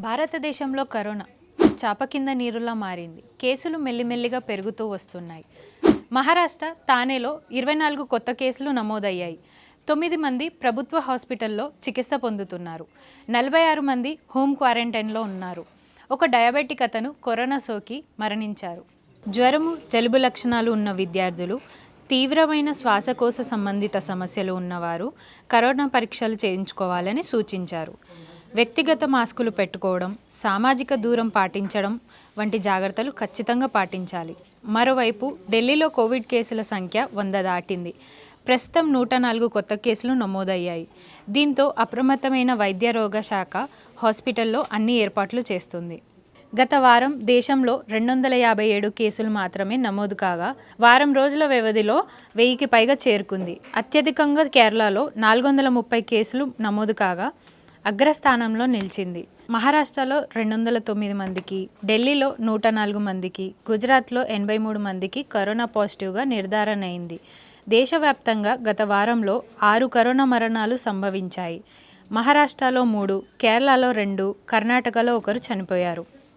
భారతదేశంలో కరోనా చాప కింద నీరులా మారింది. కేసులు మెల్లిమెల్లిగా పెరుగుతూ వస్తున్నాయి. మహారాష్ట్ర తానేలో ఇరవై నాలుగు కొత్త కేసులు నమోదయ్యాయి. తొమ్మిది మంది ప్రభుత్వ హాస్పిటల్లో చికిత్స పొందుతున్నారు. నలభై ఆరు మంది హోమ్ క్వారంటైన్లో ఉన్నారు. ఒక డయాబెటిక్ అతను కరోనా సోకి మరణించారు. జ్వరము జలుబు లక్షణాలు ఉన్న విద్యార్థులు తీవ్రమైన శ్వాసకోశ సంబంధిత సమస్యలు ఉన్నవారు కరోనా పరీక్షలు చేయించుకోవాలని సూచించారు. వ్యక్తిగత మాస్కులు పెట్టుకోవడం సామాజిక దూరం పాటించడం వంటి జాగ్రత్తలు ఖచ్చితంగా పాటించాలి. మరోవైపు ఢిల్లీలో కోవిడ్ కేసుల సంఖ్య వంద దాటింది. ప్రస్తుతం నూట నాలుగు కొత్త కేసులు నమోదయ్యాయి. దీంతో అప్రమత్తమైన వైద్య రోగ శాఖ హాస్పిటల్లో అన్ని ఏర్పాట్లు చేస్తుంది. గత వారం దేశంలో రెండు వందల యాభై ఏడు కేసులు మాత్రమే నమోదు కాగా వారం రోజుల వ్యవధిలో వెయ్యికి పైగా చేరుకుంది. అత్యధికంగా కేరళలో నాలుగు వందల ముప్పై కేసులు నమోదు కాగా అగ్రస్థానంలో నిలిచింది. మహారాష్ట్రలో రెండు వందల తొమ్మిది మందికి ఢిల్లీలో నూట నాలుగు మందికి గుజరాత్లో ఎనభై మూడు మందికి కరోనా పాజిటివ్గా నిర్ధారణ అయింది దేశవ్యాప్తంగా గత వారంలో ఆరు కరోనా మరణాలు సంభవించాయి. మహారాష్ట్రలో మూడు కేరళలో రెండు కర్ణాటకలో ఒకరు చనిపోయారు.